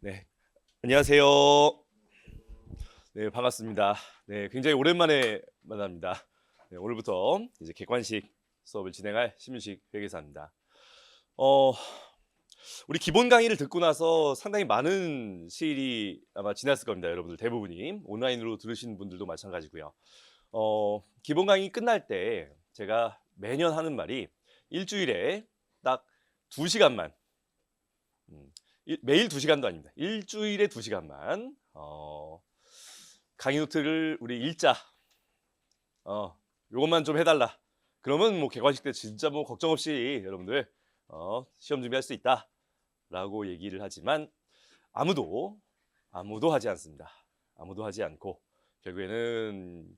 네, 안녕하세요. 네, 반갑습니다. 네, 굉장히 오랜만에 만납니다. 네, 오늘부터 이제 객관식 수업을 진행할 심윤식 회계사입니다. 어, 우리 기본 강의를 듣고 나서 상당히 많은 시일이 아마 지났을 겁니다. 여러분들 대부분이 온라인으로 들으신 분들도 마찬가지고요. 어, 기본 강의 끝날 때 제가 매년 하는 말이 일주일에 딱 두 시간만 음, 일- 매일 두 시간도 아닙니다. 일주일에 두 시간만 어, 강의 노트를 우리 읽자. 어, 요것만 좀 해달라. 그러면 뭐 개관식 때 진짜 뭐 걱정 없이 여러분들 어, 시험 준비할 수 있다라고 얘기를 하지만 아무도 아무도 하지 않습니다. 아무도 하지 않고 결국에는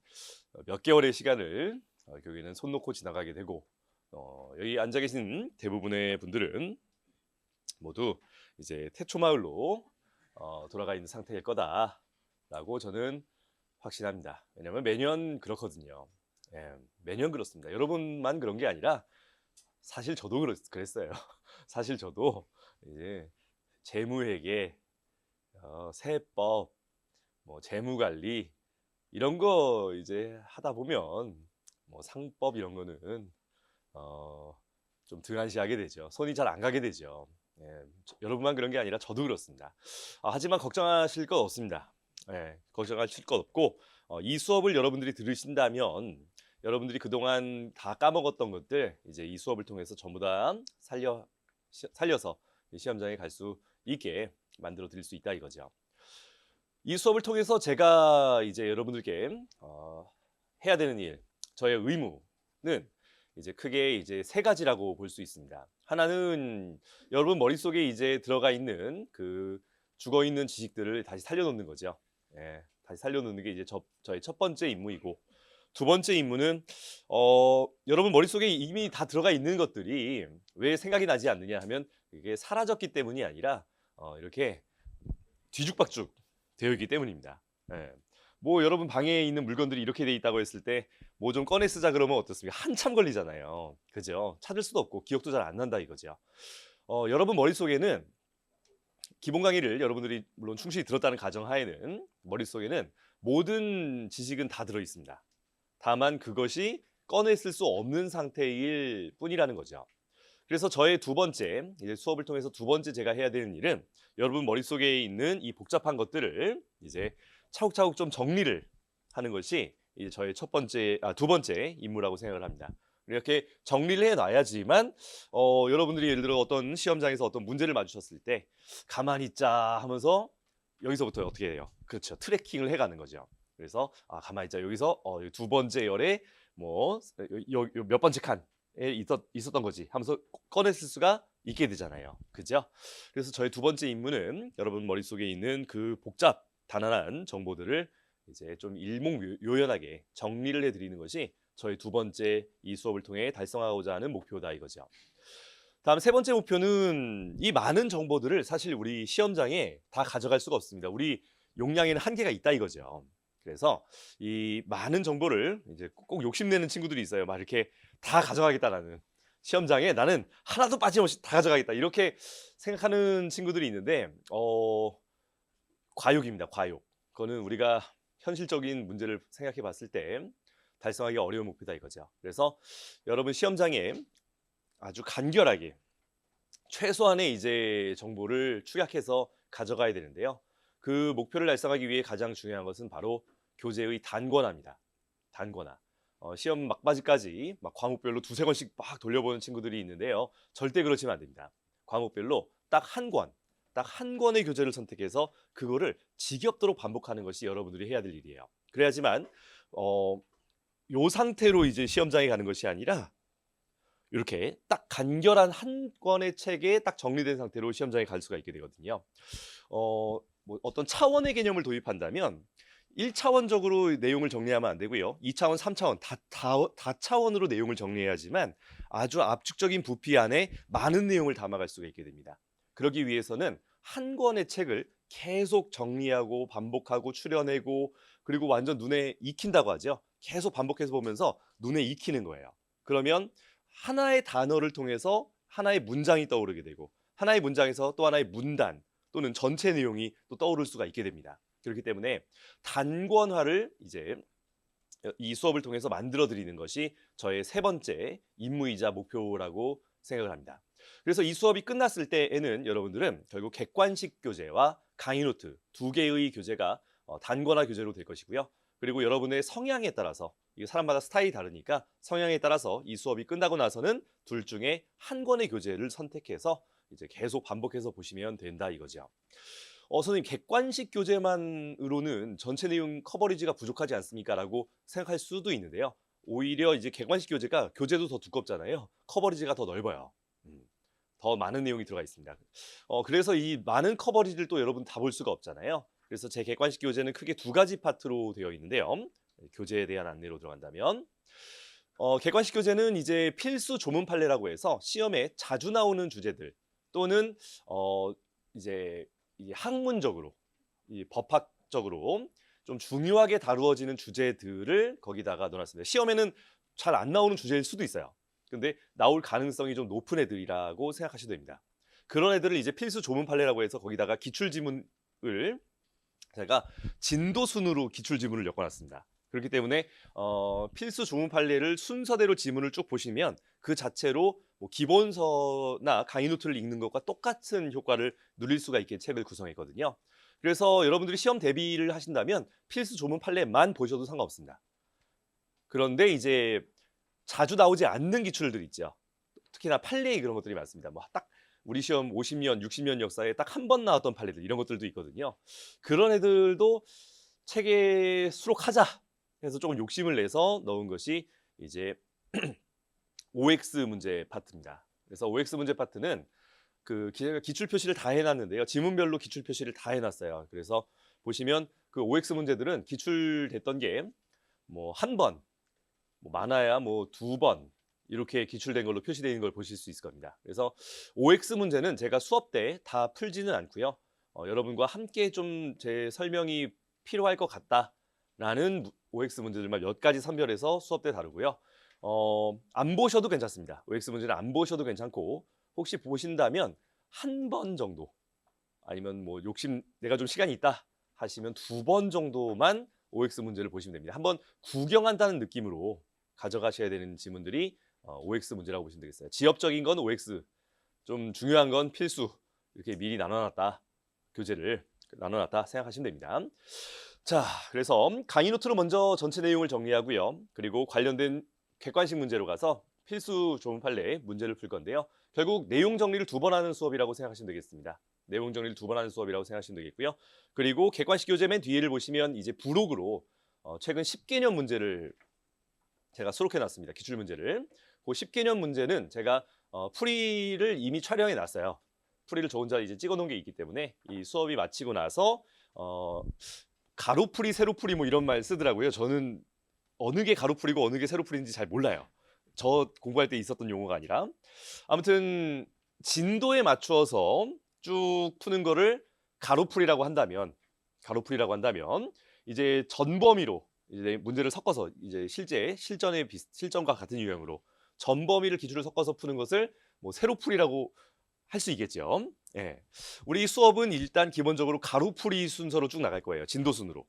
몇 개월의 시간을 어, 결국에는 손 놓고 지나가게 되고 어, 여기 앉아 계신 대부분의 분들은 모두 이제 태초 마을로 어, 돌아가 있는 상태일 거다라고 저는 확신합니다. 왜냐하면 매년 그렇거든요. 예, 매년 그렇습니다. 여러분만 그런 게 아니라 사실 저도 그랬, 그랬어요. 사실 저도 이제 재무회계, 어, 세법, 뭐 재무관리 이런 거 이제 하다 보면 뭐 상법 이런 거는 어, 좀 등한시하게 되죠. 손이 잘 안 가게 되죠. 예, 저- 여러분만 그런 게 아니라 저도 그렇습니다. 아, 하지만 걱정하실 것 없습니다. 예, 걱정하실 것 없고 어, 이 수업을 여러분들이 들으신다면 여러분들이 그동안 다 까먹었던 것들 이제 이 수업을 통해서 전부 다 살려 시- 살려서 이 시험장에 갈 수 있게 만들어 드릴 수 있다 이거죠. 이 수업을 통해서 제가 이제 여러분들께 어, 해야 되는 일, 저의 의무는 이제 크게 이제 세 가지라고 볼 수 있습니다. 하나는 여러분 머릿속에 이제 들어가 있는 그 죽어 있는 지식들을 다시 살려놓는 거죠. 예, 다시 살려놓는 게 이제 저, 저의 첫 번째 임무이고 두 번째 임무는 어, 여러분 머릿속에 이미 다 들어가 있는 것들이 왜 생각이 나지 않느냐 하면 이게 사라졌기 때문이 아니라 어, 이렇게 뒤죽박죽 되어 있기 때문입니다. 예. 뭐 여러분 방에 있는 물건들이 이렇게 돼 있다고 했을 때 뭐 좀 꺼내 쓰자 그러면 어떻습니까? 한참 걸리잖아요. 그죠? 찾을 수도 없고 기억도 잘 안 난다 이거죠. 어, 여러분 머릿속에는 기본 강의를 여러분들이 물론 충실히 들었다는 가정하에는 머릿속에는 모든 지식은 다 들어 있습니다. 다만 그것이 꺼내 쓸 수 없는 상태일 뿐이라는 거죠. 그래서 저의 두 번째 이제 수업을 통해서 두 번째 제가 해야 되는 일은 여러분 머릿속에 있는 이 복잡한 것들을 이제 차곡차곡 좀 정리를 하는 것이 이제 저의 첫 번째 아 두 번째 임무라고 생각을 합니다. 이렇게 정리를 해 놔야지만 어 여러분들이 예를 들어 어떤 시험장에서 어떤 문제를 맞추셨을 때 가만히 있자 하면서 여기서부터 어떻게 해요? 그렇죠. 트래킹을 해 가는 거죠. 그래서 아 가만히 있자. 여기서 어 두 번째 열에 뭐몇 번째 칸에 있었, 있었던 거지 하면서 꺼냈을 수가 있게 되잖아요. 그죠? 그래서 저의 두 번째 임무는 여러분 머릿속에 있는 그 복잡 단안한 정보들을 이제 좀 일목요연하게 정리를 해드리는 것이 저희 두 번째 이 수업을 통해 달성하고자 하는 목표다 이거죠. 다음 세 번째 목표는 이 많은 정보들을 사실 우리 시험장에 다 가져갈 수가 없습니다. 우리 용량에는 한계가 있다 이거죠. 그래서 이 많은 정보를 이제 꼭 욕심내는 친구들이 있어요. 막 이렇게 다 가져가겠다라는 시험장에 나는 하나도 빠짐없이 다 가져가겠다 이렇게 생각하는 친구들이 있는데 어 과욕입니다. 과욕. 그거는 우리가 현실적인 문제를 생각해 봤을 때 달성하기 어려운 목표다 이거죠. 그래서 여러분 시험장에 아주 간결하게 최소한의 이제 정보를 축약해서 가져가야 되는데요. 그 목표를 달성하기 위해 가장 중요한 것은 바로 교재의 단권화입니다. 단권화. 어, 시험 막바지까지 막 과목별로 두세 권씩 막 돌려보는 친구들이 있는데요. 절대 그러시면 안 됩니다. 과목별로 딱 한 권, 딱 한 권의 교재를 선택해서 그거를 지겹도록 반복하는 것이 여러분들이 해야 될 일이에요. 그래야지만 어, 요 상태로 이제 시험장에 가는 것이 아니라 이렇게 딱 간결한 한 권의 책에 딱 정리된 상태로 시험장에 갈 수가 있게 되거든요. 어, 뭐 어떤 차원의 개념을 도입한다면 1차원적으로 내용을 정리하면 안 되고요. 2차원, 3차원 다, 다, 다 차원으로 내용을 정리해야지만 아주 압축적인 부피 안에 많은 내용을 담아갈 수가 있게 됩니다. 그러기 위해서는 한 권의 책을 계속 정리하고 반복하고 추려내고 그리고 완전 눈에 익힌다고 하죠. 계속 반복해서 보면서 눈에 익히는 거예요. 그러면 하나의 단어를 통해서 하나의 문장이 떠오르게 되고 하나의 문장에서 또 하나의 문단 또는 전체 내용이 또 떠오를 수가 있게 됩니다. 그렇기 때문에 단권화를 이제 이 수업을 통해서 만들어 드리는 것이 저의 세 번째 임무이자 목표라고 생각을 합니다. 그래서 이 수업이 끝났을 때에는 여러분들은 결국 객관식 교재와 강의 노트 두 개의 교재가 어, 단권화 교재로 될 것이고요. 그리고 여러분의 성향에 따라서 사람마다 스타일이 다르니까 성향에 따라서 이 수업이 끝나고 나서는 둘 중에 한 권의 교재를 선택해서 이제 계속 반복해서 보시면 된다 이거죠. 어, 선생님 객관식 교재만으로는 전체 내용 커버리지가 부족하지 않습니까?라고 생각할 수도 있는데요. 오히려 이제 객관식 교재가 교재도 더 두껍잖아요. 커버리지가 더 넓어요. 음, 더 많은 내용이 들어가 있습니다. 어, 그래서 이 많은 커버리지를 또 여러분 다 볼 수가 없잖아요. 그래서 제 객관식 교재는 크게 두 가지 파트로 되어 있는데요. 교재에 대한 안내로 들어간다면 어, 객관식 교재는 이제 필수 조문 판례라고 해서 시험에 자주 나오는 주제들 또는 어, 이제 이 학문적으로 이 법학적으로 좀 중요하게 다루어지는 주제들을 거기다가 넣어놨습니다. 시험에는 잘 안 나오는 주제일 수도 있어요. 근데 나올 가능성이 좀 높은 애들이라고 생각하셔도 됩니다. 그런 애들을 이제 필수 조문 판례라고 해서 거기다가 기출 지문을 제가 진도 순으로 기출 지문을 엮어놨습니다. 그렇기 때문에 어, 필수 조문 판례를 순서대로 지문을 쭉 보시면 그 자체로 뭐 기본서나 강의 노트를 읽는 것과 똑같은 효과를 누릴 수가 있게 책을 구성했거든요. 그래서 여러분들이 시험 대비를 하신다면 필수 조문 판례만 보셔도 상관없습니다. 그런데 이제 자주 나오지 않는 기출들 있죠. 특히나 판례 그런 것들이 많습니다. 뭐 딱 우리 시험 50년, 60년 역사에 딱 한 번 나왔던 판례들 이런 것들도 있거든요. 그런 애들도 책에 수록하자 해서 조금 욕심을 내서 넣은 것이 이제 OX 문제 파트입니다. 그래서 OX 문제 파트는 그 기- 기출 표시를 다 해놨는데요. 지문별로 기출 표시를 다 해놨어요. 그래서 보시면 그 OX 문제들은 기출됐던 게 뭐 한 번, 뭐 많아야 뭐 두 번 이렇게 기출된 걸로 표시되어 있는 걸 보실 수 있을 겁니다. 그래서 OX 문제는 제가 수업 때 다 풀지는 않고요. 어, 여러분과 함께 좀 제 설명이 필요할 것 같다라는 OX 문제들만 몇 가지 선별해서 수업 때 다루고요. 어, 안 보셔도 괜찮습니다. OX 문제는 안 보셔도 괜찮고 혹시 보신다면 한 번 정도 아니면 뭐 욕심 내가 좀 시간이 있다 하시면 두 번 정도만 OX 문제를 보시면 됩니다. 한번 구경한다는 느낌으로 가져가셔야 되는 지문들이 어, OX 문제라고 보시면 되겠어요. 지엽적인 건 OX, 좀 중요한 건 필수 이렇게 미리 나눠놨다 교재를 나눠놨다 생각하시면 됩니다. 자, 그래서 강의 노트로 먼저 전체 내용을 정리하고요. 그리고 관련된 객관식 문제로 가서 필수 조문 판례 문제를 풀 건데요. 결국 내용 정리를 두 번 하는 수업이라고 생각하시면 되겠습니다. 내용 정리를 두 번 하는 수업이라고 생각하시면 되겠고요. 그리고 객관식 교재 맨 뒤를 보시면 이제 부록으로 어, 최근 10개년 문제를 제가 수록해 놨습니다. 기출 문제를. 그 10개년 문제는 제가 어, 풀이를 이미 촬영해 놨어요. 풀이를 저 혼자 이제 찍어 놓은 게 있기 때문에 이 수업이 마치고 나서 어, 가로풀이, 세로풀이 뭐 이런 말 쓰더라고요. 저는 어느 게 가로풀이고 어느 게 세로풀인지 잘 몰라요. 저 공부할 때 있었던 용어가 아니라 아무튼 진도에 맞추어서 쭉 푸는 거를 가로풀이라고 한다면 가로풀이라고 한다면 이제 전 범위로 이제 문제를 섞어서 이제 실제 실전의 비슷, 실전과 같은 유형으로 전범위를 기준으로 섞어서 푸는 것을 뭐 세로풀이라고 할 수 있겠죠. 예. 우리 수업은 일단 기본적으로 가로풀이 순서로 쭉 나갈 거예요. 진도 순으로.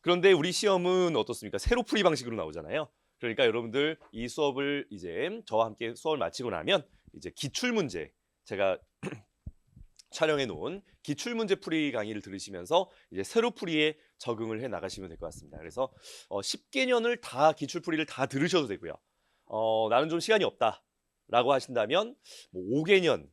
그런데 우리 시험은 어떻습니까? 세로풀이 방식으로 나오잖아요. 그러니까 여러분들 이 수업을 이제 저와 함께 수업을 마치고 나면 이제 기출 문제 제가 촬영해 놓은 기출 문제 풀이 강의를 들으시면서 이제 세로 풀이에 적응을 해 나가시면 될 것 같습니다. 그래서 어, 10개년을 다 기출 풀이를 다 들으셔도 되고요. 어, 나는 좀 시간이 없다라고 하신다면 뭐 5개년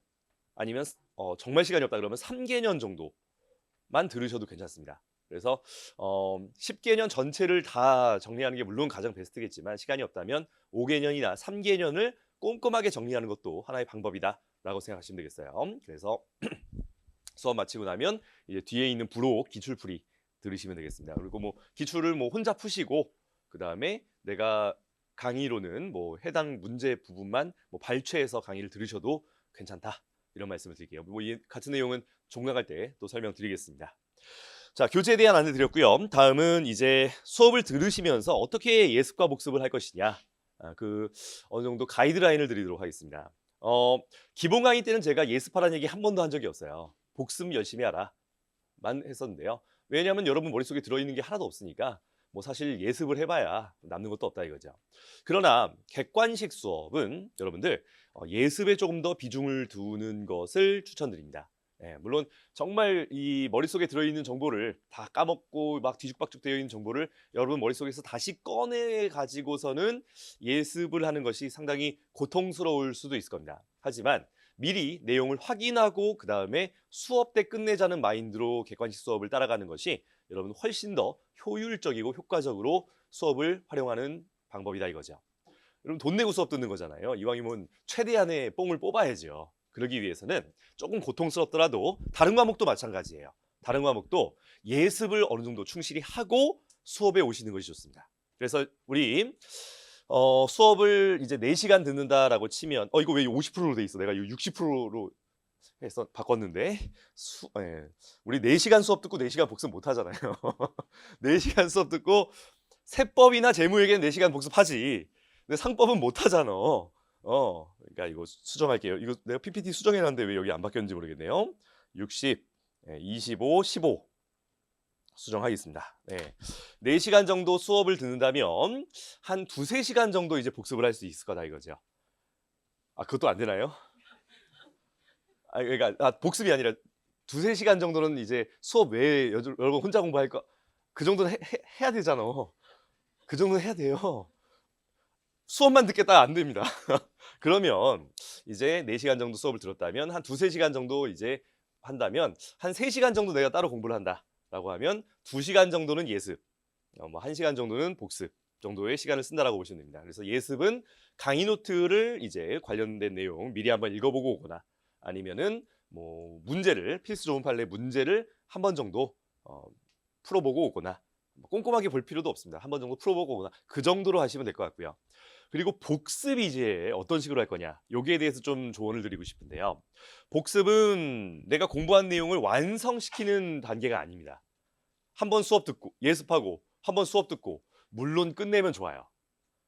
아니면 어, 정말 시간이 없다 그러면 3개년 정도만 들으셔도 괜찮습니다. 그래서 어, 10개년 전체를 다 정리하는 게 물론 가장 베스트겠지만 시간이 없다면 5개년이나 3개년을 꼼꼼하게 정리하는 것도 하나의 방법이다라고 생각하시면 되겠어요. 그래서 수업 마치고 나면 이제 뒤에 있는 부록 기출풀이 들으시면 되겠습니다. 그리고 뭐 기출을 뭐 혼자 푸시고 그 다음에 내가 강의로는 뭐 해당 문제 부분만 뭐 발췌해서 강의를 들으셔도 괜찮다 이런 말씀을 드릴게요. 뭐이 같은 내용은 종강할 때 또 설명드리겠습니다. 자 교재에 대한 안내 드렸고요. 다음은 이제 수업을 들으시면서 어떻게 예습과 복습을 할 것이냐 아, 그 어느 정도 가이드라인을 드리도록 하겠습니다. 어, 기본 강의 때는 제가 예습하라는 얘기 한 번도 한 적이 없어요. 복습 열심히 하라만 했었는데요. 왜냐하면 여러분 머릿속에 들어있는 게 하나도 없으니까 뭐 사실 예습을 해봐야 남는 것도 없다 이거죠. 그러나 객관식 수업은 여러분들 어, 예습에 조금 더 비중을 두는 것을 추천드립니다. 예, 물론 정말 이 머릿속에 들어있는 정보를 다 까먹고 막 뒤죽박죽 되어 있는 정보를 여러분 머릿속에서 다시 꺼내 가지고서는 예습을 하는 것이 상당히 고통스러울 수도 있을 겁니다. 하지만 미리 내용을 확인하고 그 다음에 수업 때 끝내자는 마인드로 객관식 수업을 따라가는 것이 여러분 훨씬 더 효율적이고 효과적으로 수업을 활용하는 방법이다 이거죠. 여러분 돈 내고 수업 듣는 거잖아요. 이왕이면 최대한의 뽕을 뽑아야죠. 그러기 위해서는 조금 고통스럽더라도 다른 과목도 마찬가지예요. 다른 과목도 예습을 어느 정도 충실히 하고 수업에 오시는 것이 좋습니다. 그래서 우리 어, 수업을 이제 4시간 듣는다라고 치면 어 이거 왜 50%로 돼 있어? 내가 이거 60%로 해서 바꿨는데 수, 예. 우리 4시간 수업 듣고 4시간 복습 못 하잖아요. 4시간 수업 듣고 세법이나 재무에게는 4시간 복습하지. 근데 상법은 못 하잖아. 어. 그러니까 이거 수정할게요. 이거 내가 PPT 수정해 놨는데 왜 여기 안 바뀌었는지 모르겠네요. 60 예, 25 15 수정하겠습니다. 네. 4시간 정도 수업을 듣는다면 한 두세 시간 정도 이제 복습을 할 수 있을 거다 이거죠. 아, 그것도 안 되나요? 아, 그러니까 아, 복습이 아니라 두세 시간 정도는 이제 수업 외에 여, 여러분 혼자 공부할 거 그 정도는 해, 해, 해 야 되잖아. 그 정도는 해야 돼요. 수업만 듣겠다 안 됩니다. 그러면 이제 4시간 정도 수업을 들었다면 한 두세 시간 정도 이제 한다면 한 3시간 정도 내가 따로 공부를 한다. 라고 하면 2시간 정도는 예습, 어, 뭐 1시간 정도는 복습 정도의 시간을 쓴다라고 보시면 됩니다. 그래서 예습은 강의 노트를 이제 관련된 내용 미리 한번 읽어보고 오거나 아니면은 뭐 문제를 필수 좋은 판례 문제를 한 번 정도 어, 풀어보고 오거나 뭐 꼼꼼하게 볼 필요도 없습니다. 한 번 정도 풀어보고 오거나 그 정도로 하시면 될 것 같고요. 그리고 복습이 이제 어떤 식으로 할 거냐 여기에 대해서 좀 조언을 드리고 싶은데요. 복습은 내가 공부한 내용을 완성시키는 단계가 아닙니다. 한 번 수업 듣고 예습하고 한 번 수업 듣고 물론 끝내면 좋아요.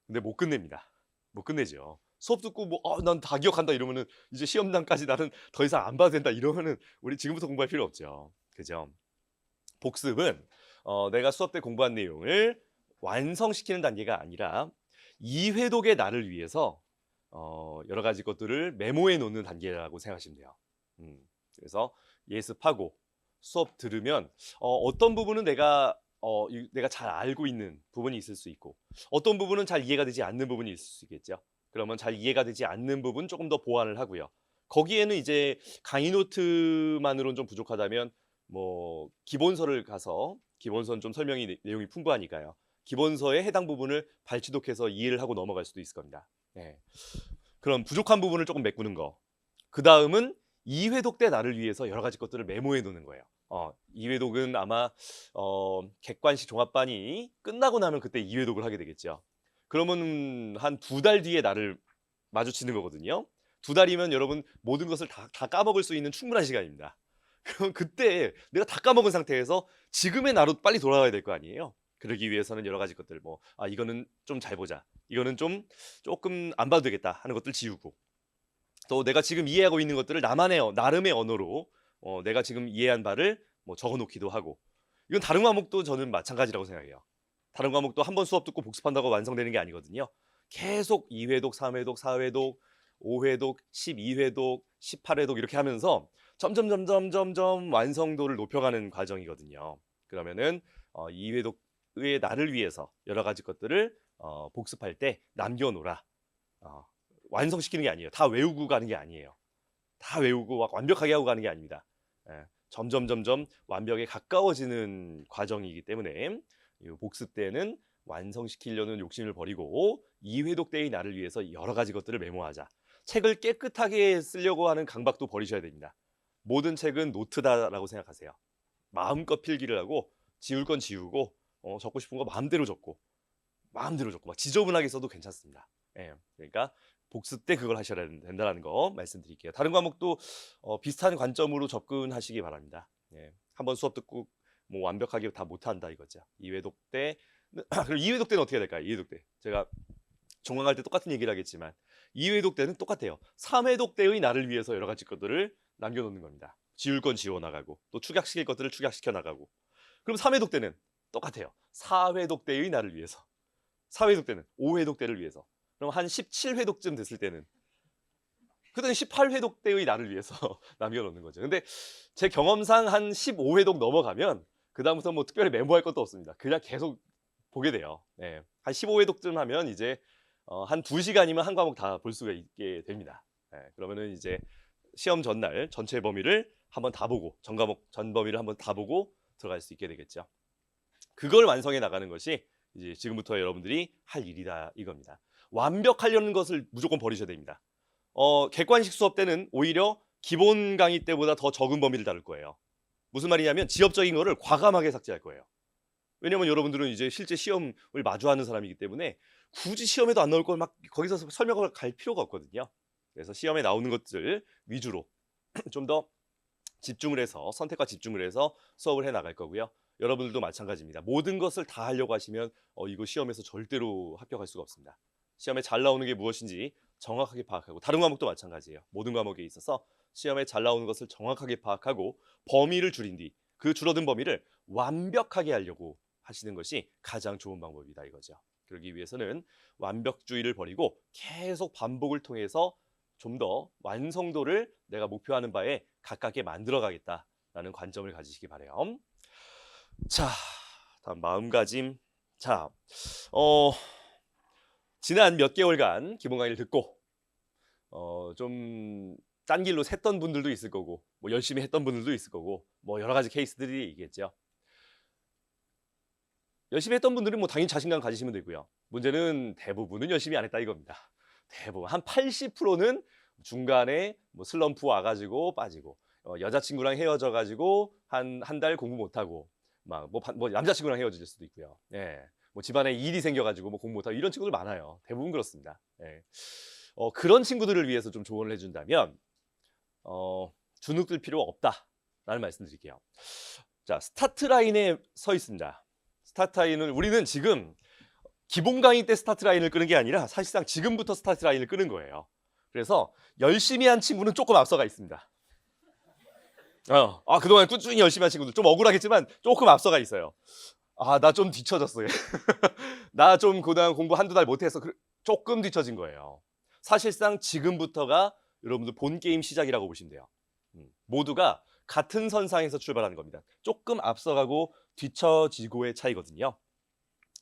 근데 못 끝냅니다. 못 끝내죠. 수업 듣고 뭐난 다 기억한다 이러면은 이제 시험장까지 나는 더 이상 안 봐도 된다 이러면은 우리 지금부터 공부할 필요 없죠. 그죠? 복습은 어, 내가 수업 때 공부한 내용을 완성시키는 단계가 아니라 이회독의 나를 위해서 어, 여러 가지 것들을 메모해 놓는 단계라고 생각하시면 돼요. 음, 그래서 예습하고 수업 들으면 어, 떤 부분은 내가 어, 이- 내가 잘 알고 있는 부분이 있을 수 있고 어떤 부분은 잘 이해가 되지 않는 부분이 있을 수 있겠죠. 그러면 잘 이해가 되지 않는 부분 조금 더 보완을 하고요. 거기에는 이제 강의 노트만으로는 좀 부족하다면 뭐 기본서를 가서 기본서는 좀 설명이 내- 내용이 풍부하니까요. 기본서의 해당 부분을 발치독해서 이해를 하고 넘어갈 수도 있을 겁니다. 네. 그럼 부족한 부분을 조금 메꾸는 거. 그 다음은 2회독 때 나를 위해서 여러 가지 것들을 메모해 놓는 거예요. 어, 2회독은 아마 어, 객관식 종합반이 끝나고 나면 그때 2회독을 하게 되겠죠. 그러면 한 두 달 뒤에 나를 마주치는 거거든요. 두 달이면 여러분 모든 것을 다, 다 까먹을 수 있는 충분한 시간입니다. 그럼 그때 내가 다 까먹은 상태에서 지금의 나로 빨리 돌아와야 될 거 아니에요. 그러기 위해서는 여러 가지 것들 뭐 아 이거는 좀 잘 보자. 이거는 좀 조금 안 봐도 되겠다 하는 것들 지우고 또 내가 지금 이해하고 있는 것들을 나만의 어- 나름의 언어로 어, 내가 지금 이해한 바를 뭐 적어놓기도 하고 이건 다른 과목도 저는 마찬가지라고 생각해요. 다른 과목도 한 번 수업 듣고 복습한다고 완성되는 게 아니거든요. 계속 2회독, 3회독, 4회독, 5회독, 12회독, 18회독 이렇게 하면서 점점 점점 점점 완성도를 높여가는 과정이거든요. 그러면은 어, 2회독 의 나를 위해서 여러 가지 것들을 어, 복습할 때 남겨놓으라. 어, 완성시키는 게 아니에요. 다 외우고 가는 게 아니에요. 다 외우고 막 완벽하게 하고 가는 게 아닙니다. 예, 점점 점점 완벽에 가까워지는 과정이기 때문에 이 복습 때는 완성시키려는 욕심을 버리고 2회독 때의 나를 위해서 여러 가지 것들을 메모하자. 책을 깨끗하게 쓰려고 하는 강박도 버리셔야 됩니다. 모든 책은 노트다라고 생각하세요. 마음껏 필기를 하고 지울 건 지우고 어, 적고 싶은 거 마음대로 적고 마음대로 적고 막 지저분하게 써도 괜찮습니다. 예, 그러니까 복습 때 그걸 하셔야 된다는 거 말씀드릴게요. 다른 과목도 어, 비슷한 관점으로 접근하시기 바랍니다. 예, 한번 수업 듣고 뭐 완벽하게 다 못한다 이거죠. 2회독 때 그럼 2회독 때는 어떻게 해야 될까요? 2회독 때 제가 종강할 때 똑같은 얘기를 하겠지만 2회독 때는 똑같아요. 3회독 때의 나를 위해서 여러 가지 것들을 남겨놓는 겁니다. 지울 건 지워 나가고 또 축약시킬 것들을 축약시켜 나가고. 그럼 3회독 때는 똑같아요. 4회독 때의 나를 위해서. 4회독 때는 5회독 때를 위해서. 그럼 한 17회독쯤 됐을 때는 그때는 18회독 때의 나를 위해서 남겨놓는 거죠. 근데 제 경험상 한 15회독 넘어가면 그다음부터 뭐 특별히 메모할 것도 없습니다. 그냥 계속 보게 돼요. 네. 한 15회독쯤 하면 이제 어, 한 2시간이면 한 과목 다 볼 수가 있게 됩니다. 네. 그러면은 이제 시험 전날 전체 범위를 한번 다 보고 전 과목 전 범위를 한번 다 보고 들어갈 수 있게 되겠죠. 그걸 완성해 나가는 것이 이제 지금부터 여러분들이 할 일이다 이겁니다. 완벽하려는 것을 무조건 버리셔야 됩니다. 어, 객관식 수업 때는 오히려 기본 강의 때보다 더 적은 범위를 다룰 거예요. 무슨 말이냐면 지엽적인 거를 과감하게 삭제할 거예요. 왜냐면 여러분들은 이제 실제 시험을 마주하는 사람이기 때문에 굳이 시험에도 안 나올 걸 막 거기서 설명을 갈 필요가 없거든요. 그래서 시험에 나오는 것들 위주로 좀 더 집중을 해서 선택과 집중을 해서 수업을 해 나갈 거고요. 여러분들도 마찬가지입니다. 모든 것을 다 하려고 하시면 어, 이거 시험에서 절대로 합격할 수가 없습니다. 시험에 잘 나오는 게 무엇인지 정확하게 파악하고 다른 과목도 마찬가지예요. 모든 과목에 있어서 시험에 잘 나오는 것을 정확하게 파악하고 범위를 줄인 뒤 그 줄어든 범위를 완벽하게 하려고 하시는 것이 가장 좋은 방법이다 이거죠. 그러기 위해서는 완벽주의를 버리고 계속 반복을 통해서 좀 더 완성도를 내가 목표하는 바에 가깝게 만들어 가겠다라는 관점을 가지시기 바래요. 자, 다음 마음가짐. 자, 어, 지난 몇 개월간 기본 강의를 듣고 어, 좀 딴 길로 샜던 분들도 있을 거고 뭐 열심히 했던 분들도 있을 거고 뭐 여러 가지 케이스들이 있겠죠. 열심히 했던 분들은 뭐 당연히 자신감 가지시면 되고요. 문제는 대부분은 열심히 안 했다 이겁니다. 대부분 한 80%는 중간에 뭐 슬럼프 와가지고 빠지고 어, 여자친구랑 헤어져가지고 한 한 달 공부 못하고 막 뭐 뭐 남자친구랑 헤어질 수도 있고요. 예. 뭐 집안에 일이 생겨가지고 뭐 공부 못하고 이런 친구들 많아요. 대부분 그렇습니다. 예. 어, 그런 친구들을 위해서 좀 조언을 해준다면 어, 주눅 들 필요 없다라는 말씀드릴게요. 자 스타트 라인에 서 있습니다. 스타트 라인을 우리는 지금 기본 강의 때 스타트 라인을 끄는 게 아니라 사실상 지금부터 스타트 라인을 끄는 거예요. 그래서 열심히 한 친구는 조금 앞서가 있습니다. 어, 아 그동안 꾸준히 열심히 한 친구들 좀 억울하겠지만 조금 앞서가 있어요. 아 나 좀 뒤쳐졌어. 나 좀 그동안 공부 한두 달 못해서 그- 조금 뒤쳐진 거예요. 사실상 지금부터가 여러분들 본 게임 시작이라고 보시면 돼요. 음, 모두가 같은 선상에서 출발하는 겁니다. 조금 앞서가고 뒤처지고의 차이거든요.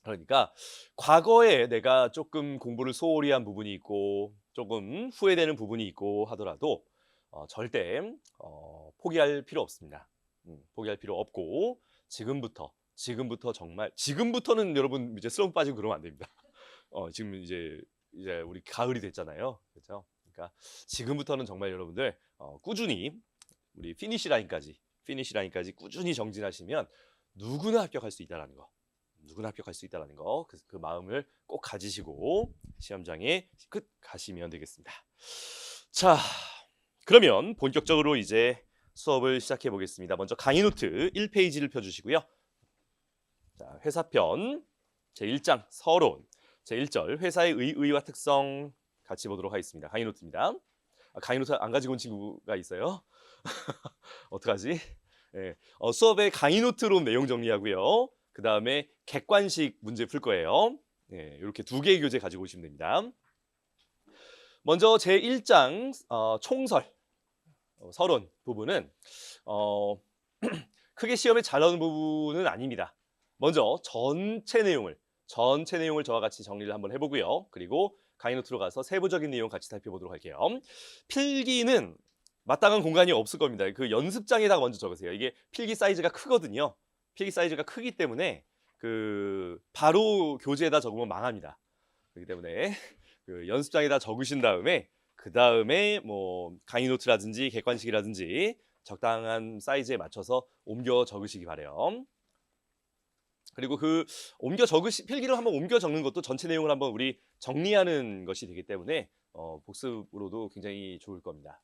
그러니까 과거에 내가 조금 공부를 소홀히 한 부분이 있고 조금 후회되는 부분이 있고 하더라도 어, 절대 어, 포기할 필요 없습니다. 음, 포기할 필요 없고 지금부터 지금부터 정말 지금부터는 여러분 이제 슬럼프 빠지고 그러면 안 됩니다. 어, 지금 이제 이제 우리 가을이 됐잖아요. 그렇죠? 그러니까 지금부터는 정말 여러분들 어, 꾸준히 우리 피니시 라인까지 피니시 라인까지 꾸준히 정진하시면 누구나 합격할 수 있다라는 거. 누구나 합격할 수 있다라는 거. 그, 그 마음을 꼭 가지시고 시험장에 끝 가시면 되겠습니다. 자, 그러면 본격적으로 이제 수업을 시작해 보겠습니다. 먼저 강의 노트 1페이지를 펴 주시고요. 자, 회사편 제1장 서론 제1절 회사의 의 의와 특성 같이 보도록 하겠습니다. 강의 노트입니다. 아, 강의 노트 안 가지고 온 친구가 있어요? 어떡하지? 예, 어, 수업의 강의 노트로 내용 정리하고요. 그 다음에 객관식 문제 풀 거예요. 예, 이렇게 두 개의 교재 가지고 오시면 됩니다. 먼저 제 1장 어, 총설 어, 서론 부분은 어, 크게 시험에 잘 나오는 부분은 아닙니다. 먼저 전체 내용을 전체 내용을 저와 같이 정리를 한번 해보고요. 그리고 강의 노트로 가서 세부적인 내용 같이 살펴보도록 할게요. 필기는 마땅한 공간이 없을 겁니다. 그 연습장에다가 먼저 적으세요. 이게 필기 사이즈가 크거든요. 필기 사이즈가 크기 때문에 그 바로 교재에다 적으면 망합니다. 그렇기 때문에 그 연습장에다 적으신 다음에 그 다음에 뭐 강의 노트라든지 객관식이라든지 적당한 사이즈에 맞춰서 옮겨 적으시기 바래요. 그리고 그 옮겨 적으시 필기를 한번 옮겨 적는 것도 전체 내용을 한번 우리 정리하는 것이 되기 때문에 어, 복습으로도 굉장히 좋을 겁니다.